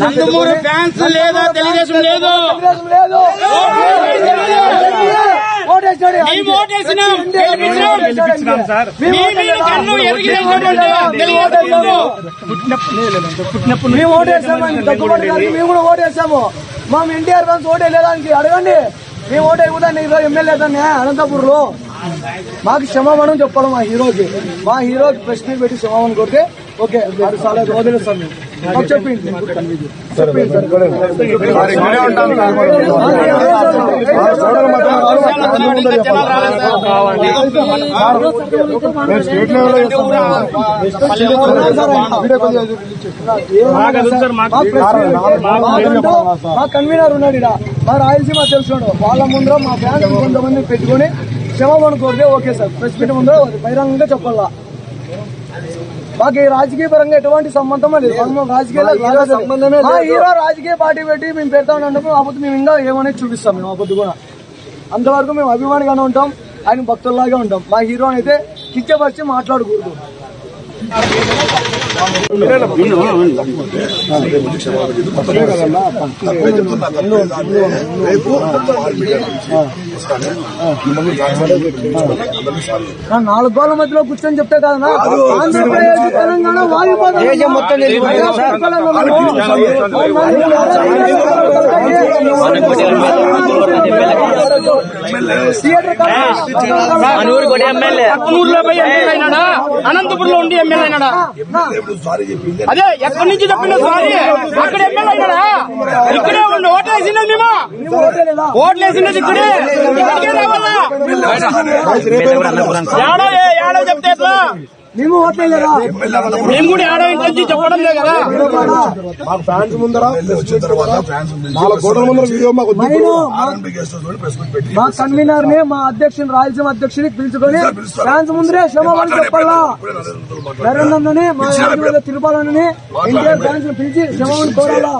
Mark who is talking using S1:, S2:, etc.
S1: Nandamuri fans లేదా తెలుగుదేశం లేదు. మేము
S2: దగ్గుబాటు గారికి మేము కూడా ఓటేసాము. మా ఎన్టీఆర్ ఫ్యాన్స్ ఓటే లేదానికి అడగండి. మేము ఓటే కూడా ఈరోజు ఎమ్మెల్యే దాన్ని అనంతపూర్లో మాకు క్షమాపణం చెప్పాలి మా హీరోకి. మా హీరోకి మీట్ పెట్టి క్షమాపణ కొడితే ఓకే చాలా మేము చెప్పింది. మా కన్వీనర్ ఉన్నాడు ఇక్కడ మా రాయలసీమ తెలుసుడు వాళ్ళ ముందర మా ఫ్యాన్స్ కొంతమంది పెట్టుకొని క్షమాపణ కోరితే ఓకే సార్ ప్రెస్ మీట్ ముందర బహిరంగంగా చెప్పాలా మాకు ఈ రాజకీయ పరంగా ఎటువంటి సంబంధం లేదు. మనం రాజకీయాల్లో సంబంధమే హీరో రాజకీయ పార్టీ పెట్టి మేము పెడతా ఉన్నప్పుడు అప్పుడు మేము ఇంకా ఏమనేది చూపిస్తాం మేము అప్పుడు కూడా. అంతవరకు మేము అభిమానిగానే ఉంటాం. ఆయన భక్తుల్లాగే ఉంటాం. మా హీరో అయితే కిచ్చపరిచి మాట్లాడకూడదు. నాలుగు గోళ్ళ మధ్యలో కూర్చొని చెప్తే కాదన్నా? ఆంధ్రప్రదేశ్ తెలంగాణ వాయుపాతం
S1: పక్కనూరులో పోయి ఎమ్మెల్యే అయినాడా? అనంతపురంలో ఉండి ఎమ్మెల్యే అయినాడా? అదే ఎక్కడి నుంచి చెప్పిన సారీ? అక్కడ ఎమ్మెల్యే అయినాడా? ఇక్కడే ఉండి ఓట్లేసినది మేము ఓట్లేసినది ఇక్కడే? ఇక్కడికే రావాలా? ఏడో చెప్తే ఎట్లా?
S2: మేము
S1: మేము కూడా ఏడో ఇంటి నుంచి చెప్పడం లేదు కదా?
S3: మాకు ఫ్యాన్స్ ముందర నాలుగు కోట్ల ముందర వీడియో మాకు వద్దు.
S2: నేను మా కన్వీనర్ని మా అధ్యక్షుని రాయలసీమ అధ్యక్షుని పిలుచుకొని ఫ్యాన్స్ ముందరే క్షమాపణ చెప్పాలా? నరేంద్రని మా తిరుపాలని ఎన్టీఆర్ ఫ్యాన్స్ పిలిచి క్షమాపణ కోరాలా?